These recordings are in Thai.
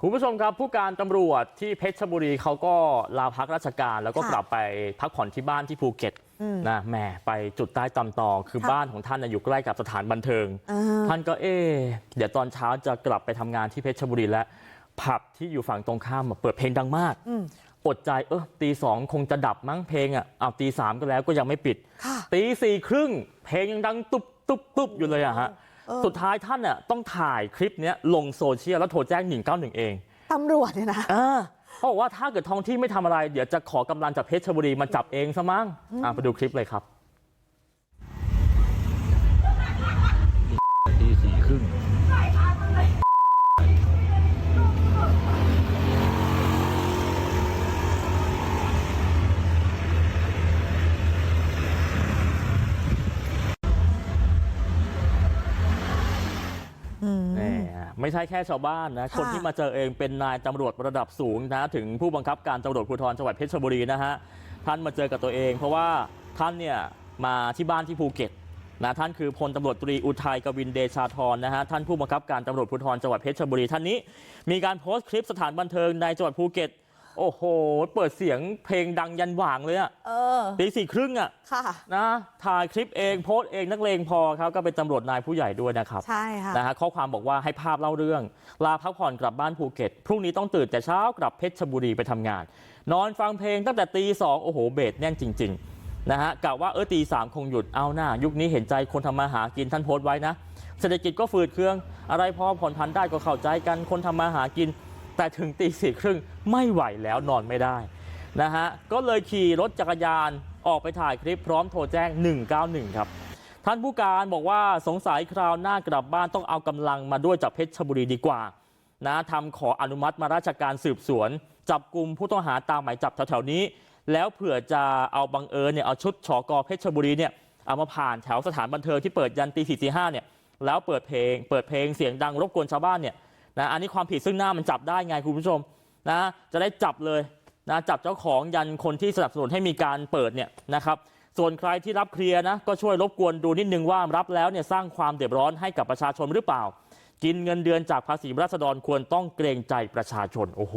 คุณผู้ชมครับผู้การตำรวจที่เพชรบุรีเขาก็ลาพักราชการแล้วก็ค่ะกลับไปพักผ่อนที่บ้านที่ภูเก็ตอืมนะแหมไปจุดใต้ตำต่อคือค่ะบ้านของท่านน่ะอยู่ใกล้กับสถานบันเทิงอ่าท่านก็เอ๊ะเดี๋ยวตอนเช้าจะกลับไปทำงานที่เพชรบุรีแล้วผับที่อยู่ฝั่งตรงข้ามอะเปิดเพลงดังมากอืมอดใจเออตีสองคงจะดับมั้งเพลงอะเอาตีสามก็แล้วก็ยังไม่ปิดค่ะตีสี่ครึ่งเพลงยังดังตุบตุบตุบอยู่เลยอะฮะเออ สุดท้ายท่านอะต้องถ่ายคลิปเนี้ยลงโซเชียลแล้วโทรแจ้ง191เองตำรวจเนี่ยนะอ่าเขาบอกว่าถ้าเกิดท้องที่ไม่ทำอะไรเดี๋ยวจะขอกำลังจากเพชรบุรีมาจับเองซะมั้งอะไปดูคลิปเลยครับ ไม่ใช่แค่ชาวบ้านนะค่ะคนที่มาเจอเองเป็นนายตำรวจระดับสูงนะ ถึงผู้บังคับการตำรวจภูธรจังหวัดเพชรบุรีนะฮะ ท่านมาเจอกับตัวเอง เพราะว่าท่านเนี่ยมาที่บ้านที่ภูเก็ตนะท่านคือพลตำรวจตรีอุทัยกวินเดชาธรนะฮะท่านผู้บังคับการตำรวจภูธรจังหวัดเพชรบุรีท่านนี้ มีการโพสต์คลิปสถานบันเทิงในจังหวัดภูเก็ต โอ้โหเปิดเสียงเพลงดังยันหว่างเลยอะเออตีสี่ครึ่งอะค่ะนะถ่ายคลิปเองโพสต์เองนักเลงพอครับก็เป็นตำรวจนายผู้ใหญ่ด้วยนะครับใช่ค่ะนะฮะข้อความบอกว่าให้ภาพเล่าเรื่อง ลาพักผ่อนกลับบ้านภูเก็ต พรุ่งนี้ต้องตื่นแต่เช้ากลับเพชรบุรีไปทำงาน นอนฟังเพลงตั้งแต่ตีสองโอ้โหเบสแน่นจริง ๆ นะฮะกะว่าเออตีสามคงหยุดเอาหน้า ยุคนี้เห็นใจคนทำมาหากินท่านโพสต์ไว้นะเศรษฐกิจก็ฝืดเคือง อะไรพอผ่อนพันได้ก็เข้าใจกันคนทำมาหากิน แต่ถึงตีสี่ครึ่งไม่ไหวแล้วนอนไม่ได้นะฮะก็เลยขี่รถจักรยานออกไปถ่ายคลิปพร้อมโทรแจ้ง 191 ครับ ท่านผู้การบอกว่าสงสัยคราวหน้ากลับบ้านต้องเอากำลังมาด้วยจากเพชรชบุรีดีกว่านะทำขออนุมัติมาราชการสืบสวน จับกลุ่มผู้ต้องหาตามหมายจับแถวๆนี้ แล้วเผื่อจะเอาบังเอิญเนี่ยเอาชุดชอกอเพชรบุรีเนี่ยเอามาผ่านแถวสถานบันเทิงที่เปิดยันตีสี่ตีห้าเนี่ยแล้วเปิดเพลงเปิดเพลงเสียงดังรบกวนชาวบ้านเนี่ย อันนี้ความผิดซึ่งหน้ามันจับได้ไงคุณผู้ชมนะจะได้จับเลยนะจับเจ้าของยันคนที่สนับสนุนให้มีการเปิดเนี่ยนะครับส่วนใครที่รับเคลียร์นะก็ช่วยรบกวนดูนิดนึงว่ารับแล้วเนี่ยสร้างความเดือดร้อนให้กับประชาชนหรือเปล่า กินเงินเดือนจากภาษีราษฎรควรต้องเกรงใจประชาชนโอ้โห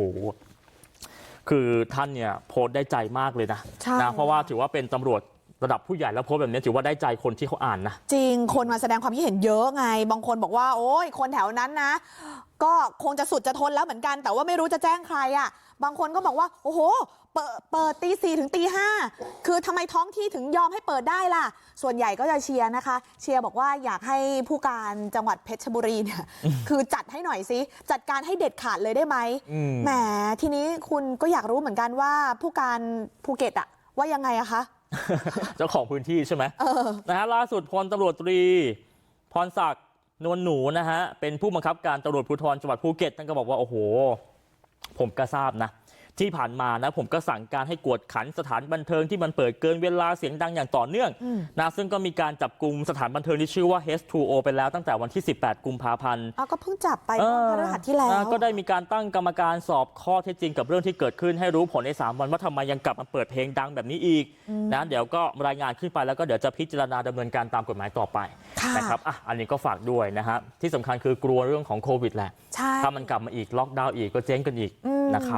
คือท่านเนี่ยโพสต์ได้ใจมากเลยนะใช่นะเพราะว่าถือว่าเป็นตำรวจ ระดับผู้ใหญ่แล้วโพสต์แบบนี้ถือว่าได้ใจคนที่เขาอ่านนะจริงคนมาแสดงความคิดเห็นเยอะไง บางคนบอกว่า โอ้ยคนแถวนั้นนะ ก็คงจะสุดจะทนแล้วเหมือนกัน แต่ว่าไม่รู้จะแจ้งใครอะ บางคนก็บอกว่า โอ้โห เปิดเปิดตีสี่ถึงตีห้าคือทำไมท้องที่ถึงยอมให้เปิดได้ล่ะ ส่วนใหญ่ก็จะเชียร์นะคะ เชียร์บอกว่าอยากให้ผู้การจังหวัดเพชรบุรีเนี่ย คือจัดให้หน่อยสิจัดการให้เด็ดขาดเลยได้ไหมอืมแหมทีนี้คุณก็อยากรู้เหมือนกันว่าผู้การภูเก็ตอะว่ายังไงอะคะ เจ้าของพื้นที่ใช่ไหมเออนะฮะล่าสุดพลตำรวจตรีพรศักดิ์นวลหนูนะฮะเป็นผู้บังคับการตำรวจภูธรจังหวัดภูเก็ตท่านก็บอกว่าโอ้โหผมก็ทราบนะ ที่ผ่านมานะผมก็สั่งการให้กวดขันสถานบันเทิงที่มันเปิดเกินเวลาเสียงดังอย่างต่อเนื่องอืมนะซึ่งก็มีการจับกลุ่มสถานบันเทิงที่ชื่อว่า H2O ไปแล้วตั้งแต่วันที่ 18 กุมภาพันธ์อ้าวก็เพิ่งจับไปเอเมื่ออพฤหัสที่แล้วนะก็ได้มีการตั้งกรรมการสอบข้อเท็จจริงกับเรื่องที่เกิดขึ้นให้รู้ผลใน 3 วันว่าทำไมยังกลับมาเปิดเพลงดังแบบนี้อีกนะเดี๋ยวก็รายงานขึ้นไปแล้วก็เดี๋ยวจะพิจารณาดำเนินการตามกฎหมายต่อไปค่ะนะครับอะอันนี้ก็ฝากด้วยนะฮะที่สำคัญคือกลัวเรื่องของโควิดแหละใช่ถ้ามันกลับมาอีกล็อกดาวน์อีกก็เจ๊งกันอีกอืมนะครับ